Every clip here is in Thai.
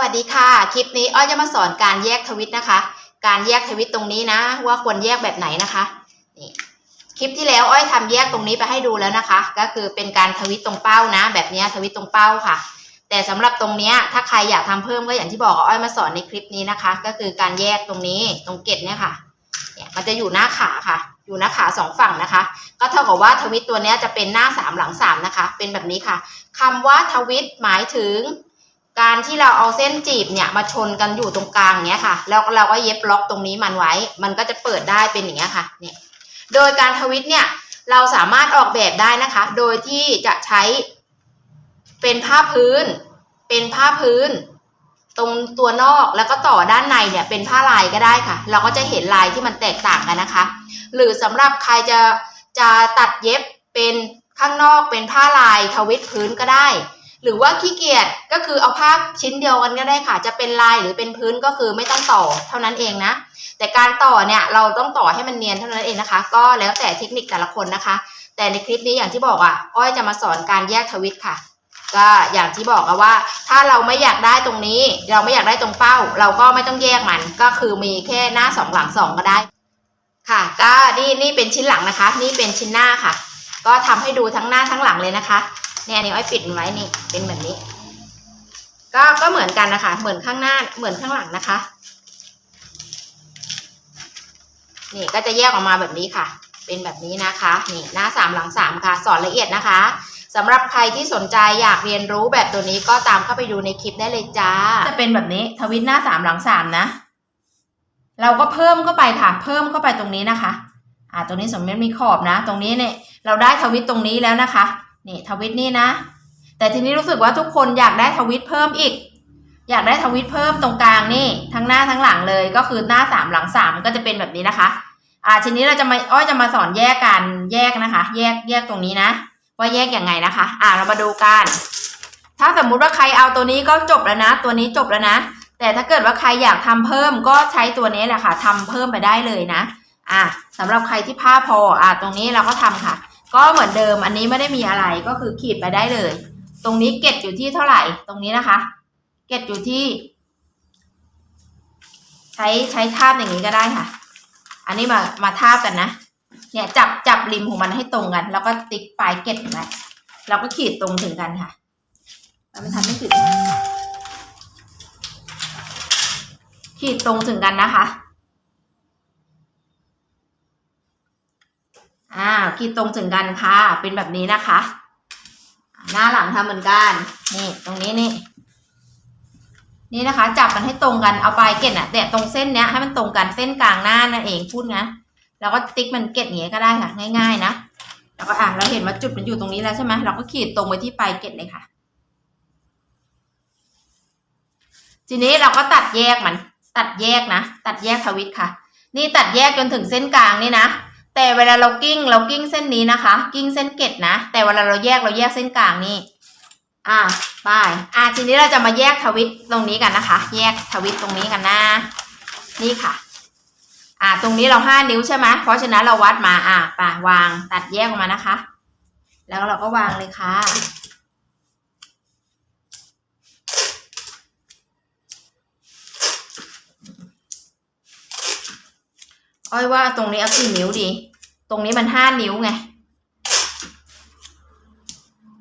วัสดีค่ะ คลิปนี้อ้อยจะมาสอนการแยกทวิตนะคะ การแยกทวิตตรงนี้นะ ว่าควรแยกแบบไหนนะคะนี่คลิปที่แล้วอ้อยทำแยกตรงนี้ไปให้ดูแล้วนะคะ ก็คือเป็นการทวิตตรงเป้านะ แบบนี้ทวิตตรงเป้าค่ะ แต่สำหรับตรงนี้ถ้าใครอยากทำเพิ่มก็อย่างที่บอกอ้อยมาสอนในคลิปนี้นะคะ ก็คือการแยกตรงนี้ตรงเกตเนี่ยค่ะเนี่ยมันจะอยู่หน้าขาค่ะ อยู่หน้าขาสองฝั่งนะคะ ก็เท่ากับว่าทวิตตัวนี้จะเป็นหน้าสามหลังสามนะคะ เป็นแบบนี้ค่ะคำว่าทวิตหมายถึง การที่เราเอาเส้นจีบเนี่ยมาชนกันอยู่ตรงกลางเนี้ยค่ะ แล้วเราก็เย็บล็อกตรงนี้มันไว้ มันก็จะเปิดได้เป็นอย่างเงี้ยค่ะเนี่ยโดยการทวิตเนี่ยเราสามารถออกแบบได้นะคะ โดยที่จะใช้เป็นผ้าพื้น เป็นผ้าพื้น ตรงตัวนอกแล้วก็ต่อด้านในเนี่ยเป็นผ้าลายก็ได้ค่ะ เราก็จะเห็นลายที่มันแตกต่างกันนะคะ หรือสำหรับใครจะจะตัดเย็บเป็นข้างนอกเป็นผ้าลายทวิตพื้นก็ได้ หรือว่าขี้เกียจก็คือเอาผ้าชิ้นเดียวกันก็ได้ค่ะ จะเป็นลายหรือเป็นพื้นก็คือไม่ต้องต่อเท่านั้นเองนะ แต่การต่อเนี่ยเราต้องต่อให้มันเนียนเท่านั้นเองนะคะ ก็แล้วแต่เทคนิคแต่ละคนนะคะ แต่ในคลิปนี้อย่างที่บอกอะอ้อยจะมาสอนการแยกทวิตค่ะ ก็อย่างที่บอกอะว่า ถ้าเราไม่อยากได้ตรงนี้ เราไม่อยากได้ตรงเป้า เราก็ไม่ต้องแยกมันก็คือมีแค่หน้าสองหลังสองก็ได้ ค่ะ ก็นี่นี่เป็นชิ้นหลังนะคะ นี่เป็นชิ้นหน้าค่ะ ก็ทำให้ดูทั้งหน้าทั้งหลังเลยนะคะ เนี่ยนี่อ้อยปิดมันไว้นี่เป็นแบบนี้ ก็ก็เหมือนกันนะคะ เหมือนข้างหน้าเหมือนข้างหลังนะคะ นี่ก็จะแยกออกมาแบบนี้ค่ะ เป็นแบบนี้นะคะนี่หน้าสามหลังสามค่ะ สอนละเอียดนะคะสำหรับใครที่สนใจอยากเรียนรู้แบบตัวนี้ก็ตามเข้าไปดูในคลิปได้เลยจ้า จะเป็นแบบนี้ทวิตหน้าสามหลังสามนะ เราก็เพิ่มเข้าไปค่ะ เพิ่มเข้าไปตรงนี้นะคะ อ่าตรงนี้สมมติมีขอบนะ ตรงนี้เนี่ยเราได้ทวิตตรงนี้แล้วนะคะ นี่ทวิตนี่นะ แต่ทีนี้รู้สึกว่าทุกคนอยากได้ทวิตเพิ่มอีก อยากได้ทวิตเพิ่มตรงกลางนี่ ทั้งหน้าทั้งหลังเลยก็คือหน้าสามหลังสามก็จะเป็นแบบนี้นะคะ อ่าทีนี้เราจะมาอ้อยจะมาสอนแยกกันแยกนะคะ แยกแยกตรงนี้นะ ว่าแยกยังไงนะคะ อ่าเรามาดูกันถ้าสมมุติว่าใครเอาตัวนี้ก็จบแล้วนะ ตัวนี้จบแล้วนะ แต่ถ้าเกิดว่าใครอยากทำเพิ่มก็ใช้ตัวนี้แหละค่ะทำเพิ่มไปได้เลยนะ อะสำหรับใครที่ผ้าพออะตรงนี้เราก็ทำค่ะ ก็เหมือนเดิมอันนี้ไม่ได้มีอะไรก็คือขีดไปได้เลย ตรงนี้เก็ตอยู่ที่เท่าไหร่ตรงนี้นะคะ เก็ตอยู่ที่ ใช้ใช้ทาบอย่างนี้ก็ได้ค่ะ อันนี้มามาทาบกันนะ เนี่ยจับจับริมของมันให้ตรงกัน แล้วก็ติ๊กปลายเก็ตไว้เราก็ขีดตรงถึงกันค่ะแล้วมันทำไม่ถึงขีดตรงถึงกันนะคะ อ่าขีดตรงถึงกันค่ะ เป็นแบบนี้นะคะ หน้าหลังทำเหมือนกันนี่ตรงนี้นี่ นี่นะคะ จับมันให้ตรงกันเอาปลายเกล็ดอะแตะตรงเส้นเนี้ยให้มันตรงกันเส้นกลางหน้านั่นเองพูดนะแล้วก็ติ๊กมันเกล็ดอย่างเงี้ยก็ได้ค่ะ ง่าย ๆ นะแล้วก็อะเราเห็นว่าจุดมันอยู่ตรงนี้แล้วใช่ไหมเราก็ขีดตรงไปที่ปลายเกล็ดเลยค่ะ ทีนี้เราก็ตัดแยกมัน ตัดแยกนะตัดแยกทวิตค่ะ นี่ตัดแยกจนถึงเส้นกลางนี่นะ แต่เวลาเรากิ้งเรากิ้งเส้นนี้นะคะ กิ้งเส้นเกตนะ แต่เวลาเราแยกเราแยกเส้นกลางนี่อ่าไปอ่าทีนี้เราจะมาแยกทวิตตรงนี้กันนะคะ แยกทวิตตรงนี้กันนะ นี่ค่ะ อ่า ตรงนี้เราห้านิ้วใช่ไหมเพราะฉะนั้นเราวัดมาอ่าไปวางตัดแยกออกมานะคะ แล้วเราก็วางเลยค่ะ อ้อยว่าตรงนี้เอากี่นิ้วดี ตรงนี้มันห้านิ้วไง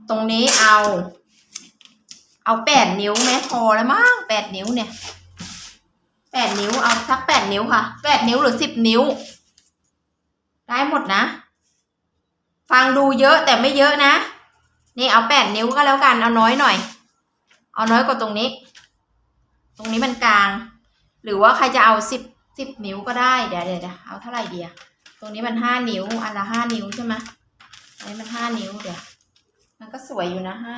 ตรงนี้เอา เอาแปดนิ้วแม้พอแล้วมั้งแปดนิ้วเนี่ยแปดนิ้วเอาสักแปดนิ้วค่ะแปดนิ้วหรือสิบนิ้ว ได้หมดนะ ฟังดูเยอะแต่ไม่เยอะนะ นี่เอาแปดนิ้วก็แล้วกันเอาน้อยหน่อย เอาน้อยกว่าตรงนี้ ตรงนี้มันกลาง หรือว่าใครจะเอาสิบ สิบนิ้วก็ได้เดี๋ยวเดี๋ยวเดี๋ยวเอาเท่าไหร่ดีอะตรงนี้มันห้านิ้ว อันละห้านิ้วใช่ไหมอันนี้มันห้านิ้วเดี๋ยวมันก็สวยอยู่นะห้า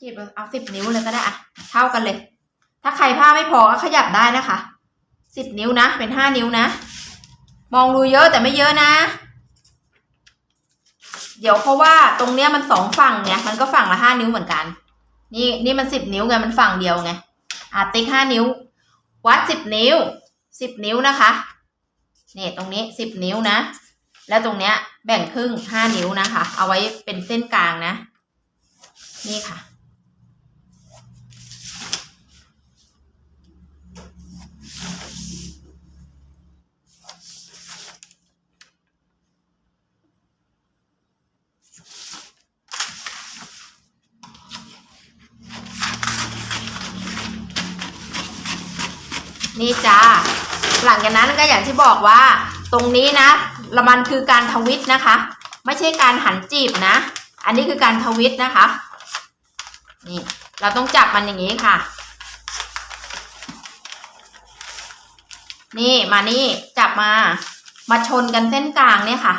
จีบเอาสิบนิ้วเลยก็ได้อะเท่ากันเลย ถ้าใครผ้าไม่พอก็ขยับได้นะคะสิบนิ้วนะเป็นห้านิ้วนะ มองดูเยอะแต่ไม่เยอะนะ เดี๋ยวเพราะว่าตรงเนี้ยมันสองฝั่งไงมันก็ฝั่งละห้านิ้วเหมือนกัน นี่นี่มันสิบนิ้วไงมันฝั่งเดียวไงอะติ๊กห้านิ้ว วัดสิบนิ้วสิบนิ้วนะคะเนี่ยตรงนี้สิบนิ้วนะ แล้วตรงเนี้ยแบ่งครึ่งห้านิ้วนะคะ เอาไว้เป็นเส้นกลางนะ นี่ค่ะ นี่จ้าหลังจากนั้นก็อย่างที่บอกว่า ตรงนี้นะละมันคือการทวิตนะคะ ไม่ใช่การหันจีบนะ อันนี้คือการทวิตนะคะ นี่ เราต้องจับมันอย่างนี้ค่ะ นี่มานี่จับมา มาชนกันเส้นกลางเนี่ยค่ะ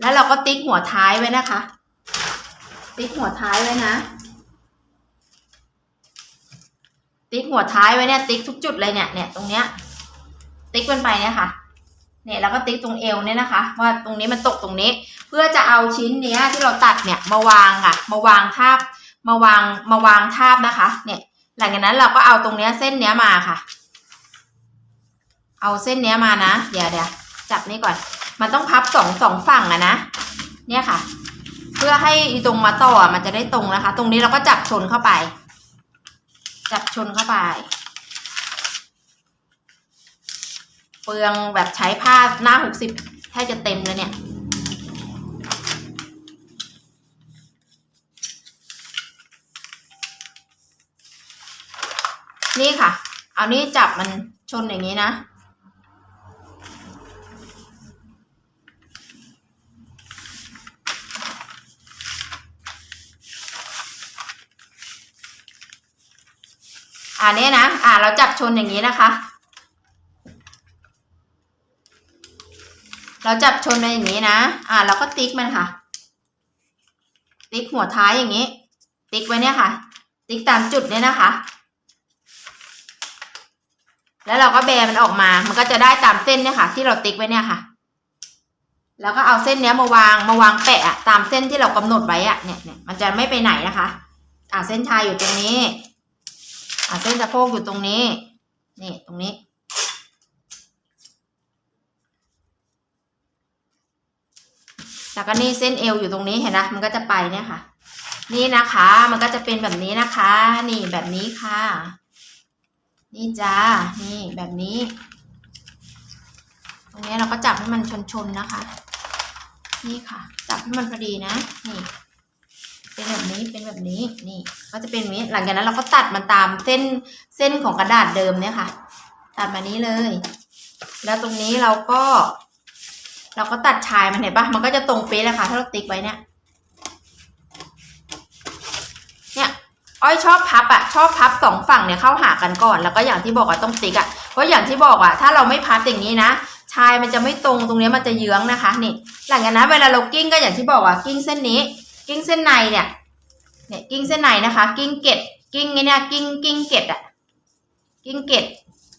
แล้วเราก็ติ๊กหัวท้ายไว้นะคะ ติ๊กหัวท้ายไว้นะ ติ๊กหัวท้ายไว้เนี่ยติ๊กทุกจุดเลยเนี่ยเนี่ยตรงเนี้ยติ๊กมันไปเนี่ยค่ะเนี่ยแล้วก็ติ๊กตรงเอวเนี่ยนะคะ ว่าตรงนี้มันตกตรงนี้ เพื่อจะเอาชิ้นเนี้ยที่เราตัดเนี่ยมาวางค่ะ มาวางทาบมาวางมาวางทาบนะคะ เนี่ย หลังจากนั้นเราก็เอาตรงเนี้ยเส้นเนี้ยมาค่ะ เอาเส้นเนี้ยมานะเดี๋ยวเดี๋ยวจับนี่ก่อน มันต้องพับสองสองฝั่งอะนะเนี่ยค่ะ เพื่อให้ตรงมาต่อมันจะได้ตรงนะคะ ตรงนี้เราก็จับชนเข้าไป จับชนเข้าไป เปลืองแบบใช้ผ้าหน้าหกสิบแทบจะเต็มเลยเนี่ยนี่ค่ะ เอานี่จับมันชนอย่างนี้นะ อ่านี้นะ อ่าเราจับชนอย่างนี้นะคะ เราจับชนไปอย่างนี้นะ อ่าเราก็ติ๊กมันค่ะ ติ๊กหัวท้ายอย่างนี้ ติ๊กไว้เนี่ยค่ะ ติ๊กตามจุดเนี่ยนะคะ แล้วเราก็แบมันออกมา มันก็จะได้ตามเส้นเนี่ยค่ะ ที่เราติ๊กไว้เนี่ยค่ะ แล้วก็เอาเส้นเนี้ยมาวางมาวางแปะตามเส้นที่เรากำหนดไว้อะเนี่ยเนี่ยมันจะไม่ไปไหนนะคะ อ่าเส้นชายอยู่ตรงนี้ อ่าเส้นสะโพกอยู่ตรงนี้ นี่ตรงนี้ แล้วก็นี่เส้นเอวอยู่ตรงนี้เห็นนะมันก็จะไปเนี่ยค่ะ นี่นะคะ มันก็จะเป็นแบบนี้นะคะ นี่แบบนี้ค่ะ นี่จ้า นี่แบบนี้ ตรงนี้เราก็จับให้มันชนๆนะคะ นี่ค่ะ จับให้มันพอดีนะ นี่ เป็นแบบนี้เป็นแบบนี้นี่ก็จะเป็นแบบนี้หลังจากนั้นเราก็ตัดมันตามเส้นเส้นของกระดาษเดิมเนี่ยค่ะ ตัดมานี้เลย แล้วตรงนี้เราก็ เราก็ตัดชายมันเห็นปะมันก็จะตรงเป๊ะเลยค่ะ ถ้าเราติ๊กไว้เนี่ยเนี่ยอ้อยชอบพับอะชอบพับสองฝั่งเนี่ยเข้าหากันก่อน แล้วก็อย่างที่บอกว่าต้องติ๊กอะเพราะอย่างที่บอกอะถ้าเราไม่พับอย่างนี้นะชายมันจะไม่ตรงตรงนี้มันจะเยื้องนะคะนี่หลังจากนั้นเวลาเรากิ้งก็อย่างที่บอกว่ากิ้งเส้นนี้ กิ้งเส้นในเนี่ยเนี่ยกิ้งเส้นในนะคะ กิ้งเกตกิ้งไอเนี่ยกิ้งกิ้งเกตอะกิ้งเกต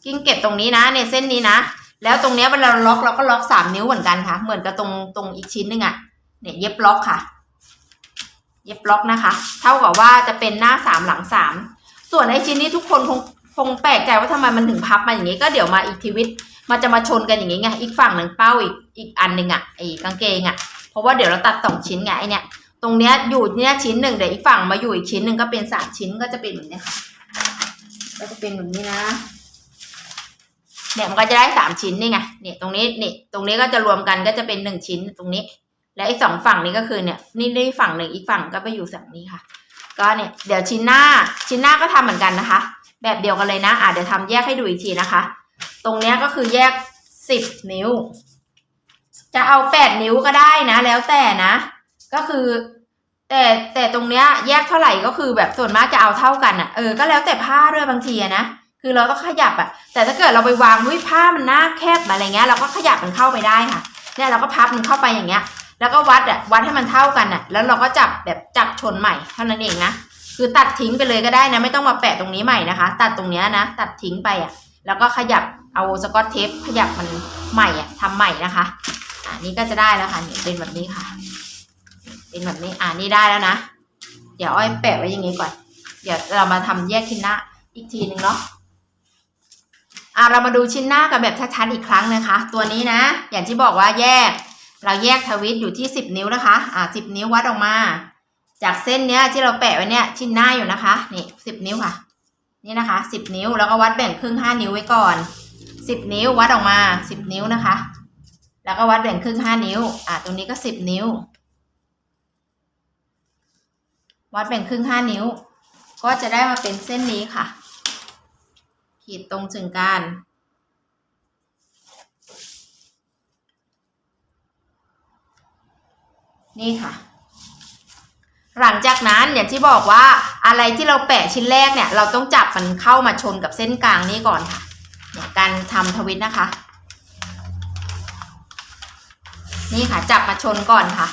กิ้งเกตตรงนี้นะเนี่ยเส้นนี้นะ แล้วตรงเนี้ยเวลาล็อกเราก็ล็อกสามนิ้วเหมือนกันค่ะ เหมือนกับตรงตรงอีกชิ้นหนึ่งอะเนี่ยเย็บล็อกค่ะ เย็บล็อกนะคะ เท่ากับว่าจะเป็นหน้าสามหลังสามส่วนไอ้ชิ้นนี้ทุกคนคงคงแปลกใจว่าทำไมมันถึงพับมาอย่างนี้ก็เดี๋ยวมาอีกทีวิตมันจะมาชนกันอย่างนี้ไงอีกฝั่งหนึ่งเป้าอีกอีกอันหนึ่งอะไอ้กางเกงอะเพราะว่าเดี๋ยวเราตัดสองชิ้นไงไอเนี่ย ตรงเนี้ยอยู่เนี่ยชิ้นหนึ่งเดี๋ยวอีกฝั่งมาอยู่อีกชิ้นหนึ่งก็เป็นสามชิ้นก็จะเป็นแบบนี้ค่ะ ก็จะเป็นแบบนี้นะ เนี่ยมันก็จะได้สามชิ้นนี่ไง เนี่ยตรงนี้เนี่ยตรงนี้ก็จะรวมกันก็จะเป็นหนึ่งชิ้นตรงนี้ และอีกสองฝั่งนี้ก็คือเนี่ย นี่ได้ฝั่งหนึ่งอีกฝั่งก็ไปอยู่ฝั่งนี้ค่ะ ก็เนี่ยเดี๋ยวชิ้นหน้าชิ้นหน้าก็ทำเหมือนกันนะคะ แบบเดียวกันเลยนะอะเดี๋ยวทำแยกให้ดูอีกทีนะคะ ตรงเนี้ยก็คือแยกสิบนิ้ว จะเอาแปดนิ้วก็ได้นะ แล้วแต่นะ ก็คือ แต่แต่ตรงเนี้ย แยกเท่าไหร่ก็คือแบบส่วนมากจะเอาเท่ากันอะ เออ ก็แล้วแต่ผ้าด้วยบางทีอะนะ คือเราต้องขยับอะ แต่ถ้าเกิดเราไปวางวิผ้ามันหน้าแคบอะไรเงี้ย เราก็ขยับมันเข้าไปได้ค่ะ เนี่ยเราก็พับมันเข้าไปอย่างเงี้ย แล้วก็วัดอะ วัดให้มันเท่ากันอะ แล้วเราก็จับแบบจับชนใหม่เท่านั้นเองนะ คือตัดทิ้งไปเลยก็ได้นะ ไม่ต้องมาแปะตรงนี้ใหม่นะคะ ตัดตรงเนี้ยนะ ตัดทิ้งไปอะ แล้วก็ขยับเอาสกอตเทปขยับมันใหม่อะทำใหม่นะคะ อ่านี่ก็จะได้แล้วค่ะเป็นแบบนี้ค่ะ เป็นแบบนี้อ่านี่ได้แล้วนะ เดี๋ยวอ้อยแปะไว้อย่างงี้ก่อน เดี๋ยวเรามาทำแยกชิ้นหน้าอีกทีหนึ่งเนาะอ่าเรามาดูชิ้นหน้ากันแบบชัดๆอีกครั้งนะคะ ตัวนี้นะ อย่างที่บอกว่าแยก เราแยกทวิตอยู่ที่สิบนิ้วนะคะ อ่าสิบนิ้ววัดออกมา จากเส้นเนี้ยที่เราแปะไว้เนี่ยชิ้นหน้าอยู่นะคะ นี่สิบนิ้วค่ะ นี่นะคะสิบนิ้วแล้วก็วัดแบ่งครึ่งห้านิ้วไว้ก่อนสิบนิ้ววัดออกมาสิบนิ้วนะคะ แล้วก็วัดแบ่งครึ่งห้านิ้ว อ่าตรงนี้ก็สิบนิ้ว วัดแบ่งครึ่งห้านิ้ว ก็จะได้มาเป็นเส้นนี้ค่ะ ขีดตรงถึงกลารนี่ค่ะ หลังจากนั้นอย่างที่บอกว่าอะไรที่เราแปะชิ้นแรกเนี่ย เราต้องจับมันเข้ามาชนกับเส้นกลางนี้ก่อนค่ะเนี่ยการทำทวิตนะคะ นี่ค่ะจับมาชนก่อนค่ะ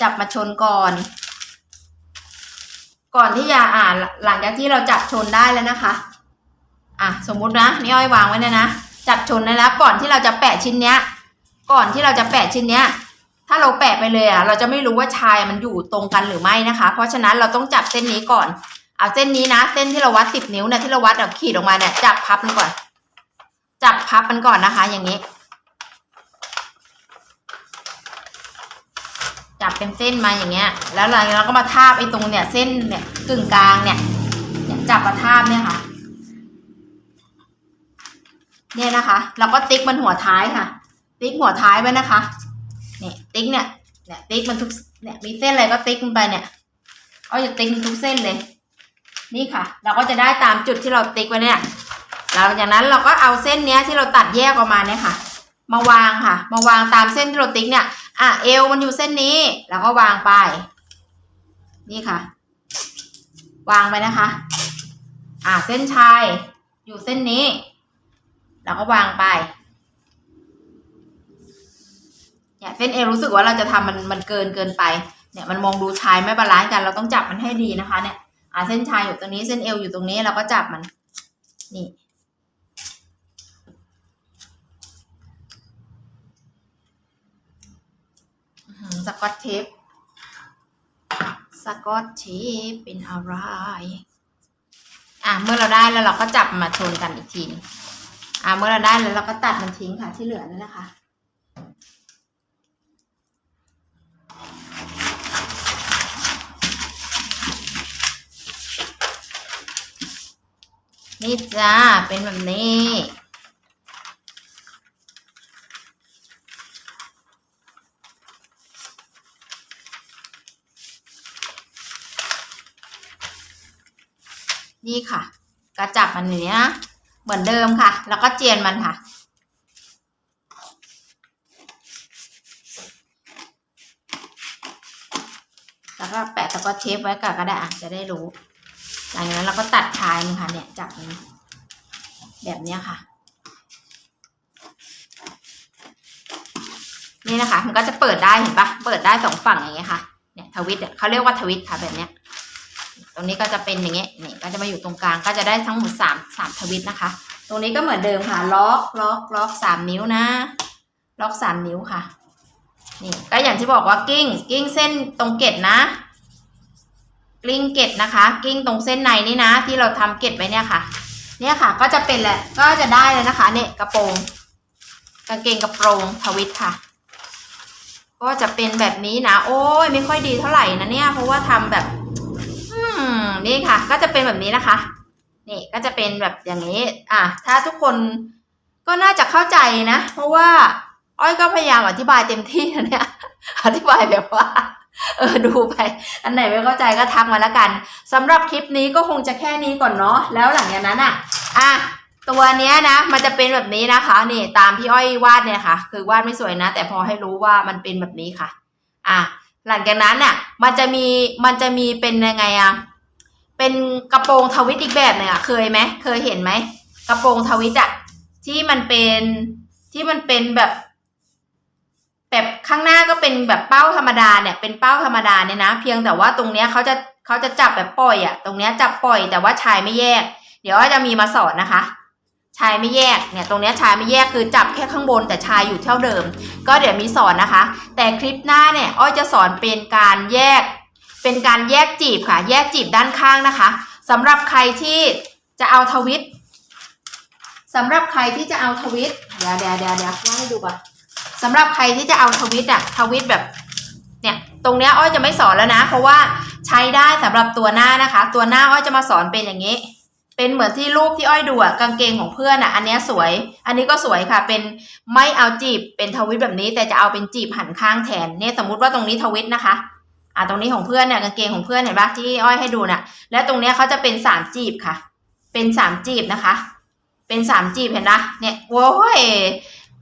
จับมาชนก่อน ก่อนที่จะอ่านหลังจากที่เราจับชนได้แล้วนะคะ อะสมมุตินะนี่อ้อยวางไว้เนี่ยนะจับชนได้แล้วก่อนที่เราจะแปะชิ้นเนี้ย ก่อนที่เราจะแปะชิ้นเนี้ย ถ้าเราแปะไปเลยอะ เราจะไม่รู้ว่าชายมันอยู่ตรงกันหรือไม่นะคะ เพราะฉะนั้นเราต้องจับเส้นนี้ก่อน เอาเส้นนี้นะ เส้นที่เราวัดสิบนิ้วเนี่ยที่เราวัดเอาขีดออกมาเนี่ยจับพับมันก่อน จับพับมันก่อนนะคะ อย่างนี้ จับเป็นเส้นมาอย่างเงี้ย แล้วเราเราก็มาทาบไอ้ตรงเนี่ยเส้นเนี่ยกึ่งกลางเนี่ยเนี่ยจับมาทาบเนี่ยค่ะ เนี่ยนะคะ เราก็ติ๊กมันหัวท้ายค่ะ ติ๊กหัวท้ายไว้นะคะเนี่ยติ๊กเนี่ยเนี่ยติ๊กมันทุกเนี่ยมีเส้นอะไรก็ติ๊กมันไปเนี่ยเอาจะติ๊กทุกเส้นเลย นี่ค่ะ เราก็จะได้ตามจุดที่เราติ๊กไว้เนี่ยหลังจากนั้นเราก็เอาเส้นเนี้ยที่เราตัดแยกออกมาเนี่ยค่ะ มาวางค่ะ มาวางตามเส้นที่เราติ๊กเนี่ย อะเอวมันอยู่เส้นนี้ แล้วก็วางไป นี่ค่ะ วางไปนะคะ อะเส้นชายอยู่เส้นนี้ แล้วก็วางไปเนี่ยเส้นเอวรู้สึกว่าเราจะทำมันมันเกินเกินไปเนี่ยมันมองดูชายไม่บาลานซ์กันเราต้องจับมันให้ดีนะคะ เนี่ยอ่าเส้นชายอยู่ตรงนี้เส้นเอวอยู่ตรงนี้เราก็จับมัน นี่ อื้อหือส กอตเทปสกอตเทปเป็นอะไรอะเมื่อเราได้แล้วเราก็จับมาชนกันอีกทีอะเมื่อเราได้แล้วเราก็ตัดมันทิ้งค่ะที่เหลือนั่นนะค่ะนี่จ้าเป็นแบบนี้ นี่ค่ะ ก็จับมันอย่างนี้นะเหมือนเดิมค่ะ แล้วก็เจียนมันค่ะ แล้วก็แปะสกอเทปไว้ก่อนก็ได้จะได้รู้ หลังจากนั้นเราก็ตัดชายมันค่ะ เนี่ยจับมันแบบนี้ค่ะ นี่นะคะ มันก็จะเปิดได้เห็นปะเปิดได้สองฝั่งอย่างเงี้ยค่ะ เนี่ยทวิตเขาเรียกว่าทวิตค่ะแบบเนี้ย ตรงนี้ก็จะเป็นอย่างเงี้ยนี่ก็จะมาอยู่ตรงกลางก็จะได้ทั้งหมดสามสามทวิตนะคะ ตรงนี้ก็เหมือนเดิมค่ะ ล็อกล็อกล็อกสามนิ้วนะ ล็อกสามนิ้วค่ะ นี่ก็อย่างที่บอกว่ากิ้ง กิ้งเส้นตรงเกตนะกิ้งเกตนะคะ กิ้งตรงเส้นในนี่นะ ที่เราทำเกตไว้เนี่ยค่ะ เนี่ยค่ะ ก็จะเป็นแหละก็จะได้เลยนะคะเนี่ยกระโปรงกางเกงกระโปรงทวิตค่ะก็จะเป็นแบบนี้นะ โอ้ยไม่ค่อยดีเท่าไหร่นะเนี่ย เพราะว่าทำแบบ มนี่ค่ะ ก็จะเป็นแบบนี้นะคะ นี่ก็จะเป็นแบบอย่างนี้ อะถ้าทุกคนก็น่าจะเข้าใจนะ เพราะว่า อ้อยก็พยายามอธิบายเต็มที่นะเนี่ย อธิบายแบบว่า เออดูไป อันไหนไม่เข้าใจก็ทักมาแล้วกันสำหรับคลิปนี้ก็คงจะแค่นี้ก่อนเนาะแล้วหลังจากนั้นอะ อะตัวเนี้ยนะมันจะเป็นแบบนี้นะคะนี่ตามที่อ้อยวาดเนี่ยค่ะ คือวาดไม่สวยนะ แต่พอให้รู้ว่ามันเป็นแบบนี้ค่ะ อะหลังจากนั้นอะ มันจะมีมันจะมีเป็นยังไงอะ เป็นกระโปรงทวิตอีกแบบหนึ่งอะเคยไหมเคยเห็นไหมกระโปรงทวิตอะที่มันเป็นที่มันเป็นแบบ แบบข้างหน้าก็เป็นแบบเป้าธรรมดาเนี่ย เป็นเป้าธรรมดาเนี่ยนะ เพียงแต่ว่าตรงเนี้ยเขาจะเขาจะจับแบบปล่อยอะ่ะตรงเนี้ยจับปล่อยแต่ว่าชายไม่แยก เดี๋ยวจะมีมาสอนนะคะชายไม่แยกเนี่ยตรงเนี้ยชายไม่แยกคือจับแค่ข้างบนแต่ชายอยู่เท่าเดิม ก็เดี๋ยวมีสอนนะคะ แต่คลิปหน้าเนี่ยอ้อยจะสอนเป็นการแยก เป็นการแยกจีบค่ะ แยกจีบด้านข้างนะคะสำหรับใครที่จะเอาทวิตสำหรับใครที่จะเอาทวิตเดี๋ยวเดี๋ยวเดี๋ยวเดี๋ยวว่าให้ดูก่อนสำหรับใครที่จะเอาทวิตอะทวิตแบบเนี่ยตรงเนี้ยอ้อยจะไม่สอนแล้วนะ เพราะว่าใช้ได้สำหรับตัวหน้านะคะ ตัวหน้าอ้อยจะมาสอนเป็นอย่างนี้ เป็นเหมือนที่รูปที่อ้อยดูอะกางเกงของเพื่อนอะอันเนี้ยสวย อันนี้ก็สวยค่ะ เป็นไม่เอาจีบเป็นทวิตแบบนี้ แต่จะเอาเป็นจีบหันข้างแทนเนี่ยสมมุติว่าตรงนี้ทวิตนะคะ อ่าตรงนี้ของเพื่อนเนี่ยกางเกงของเพื่อนเห็นปะที่อ้อยให้ดูน่ะ และตรงเนี้ยเขาจะเป็นสามจีบค่ะ เป็นสามจีบนะคะ เป็นสามจีบเห็นนะเนี่ยโว้ย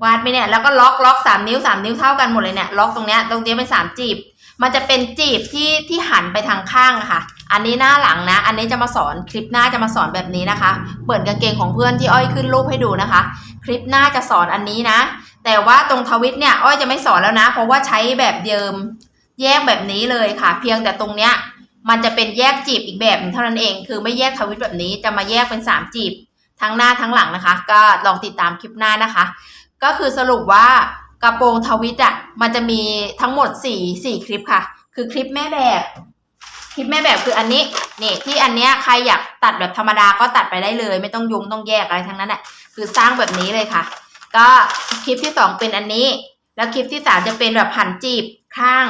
วาดไปเนี่ยแล้วก็ล็อกล็อกสามนิ้วสามนิ้วเท่ากันหมดเลยเนี่ยล็อกตรงเนี้ยตรงเนี้ยเป็นสามจีบ มันจะเป็นจีบที่ที่หันไปทางข้างะค่ะ อันนี้หน้าหลังนะ อันนี้จะมาสอนคลิปหน้าจะมาสอนแบบนี้นะคะเหมือนกางเกงของเพื่อนที่อ้อยขึ้นรูปให้ดูนะคะ คลิปหน้าจะสอนอันนี้นะ แต่ว่าตรงทวิตเนี่ยอ้อยจะไม่สอนแล้วนะ เพราะว่าใช้แบบเดิม แยกแบบนี้เลยค่ะ เพียงแต่ตรงเนี้ยมันจะเป็นแยกจีบอีกแบบนึงเท่านั้นเอง คือไม่แยกทวิตแบบนี้จะมาแยกเป็นสามจีบ ทั้งหน้าทั้งหลังนะคะ ก็ลองติดตามคลิปหน้านะคะ ก็คือสรุปว่ากระโปรงทวิตอะมันจะมีทั้งหมดสี่สี่คลิปค่ะ คือคลิปแม่แบบคลิปแม่แบบคืออันนี้นี่ที่อันเนี้ยใครอยากตัดแบบธรรมดาก็ตัดไปได้เลย ไม่ต้องยุงต้องแยกอะไรทั้งนั้นแหละคือสร้างแบบนี้เลยค่ะ ก็คลิปที่สองเป็นอันนี้ แล้วคลิปที่สามจะเป็นแบบหันจีบข้าง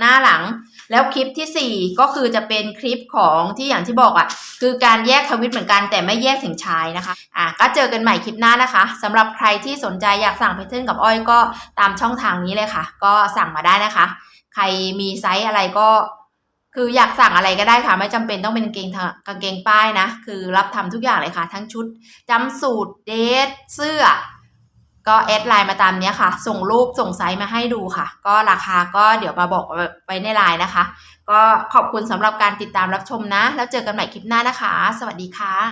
หน้าหลัง แล้วคลิปที่สี่ก็คือจะเป็นคลิปของที่อย่างที่บอกอะ่ะ คือการแยกทวิตเหมือนกันแต่ไม่แยกถึงชายนะคะอะก็เจอกันใหม่คลิปหน้านะคะสำหรับใครที่สนใจอยากสั่งแพทเทิร์นกับอ้อยก็ตามช่องทางนี้เลยค่ะ ก็สั่งมาได้นะคะ ใครมีไซส์อะไรก็คืออยากสั่งอะไรก็ได้ค่ะ ไม่จำเป็นต้องเป็นกางเกงกางเกงป้ายนะ คือรับทำทุกอย่างเลยค่ะ ทั้งชุดจำสูตรเดทเสื้อ ก็แอดไลน์มาตามเนี้ยค่ะ ส่งรูปส่งไซส์มาให้ดูค่ะ ก็ราคาก็เดี๋ยวมาบอกไว้ในไลน์นะคะ ก็ขอบคุณสำหรับการติดตามรับชมนะ แล้วเจอกันใหม่คลิปหน้านะคะ สวัสดีค่ะ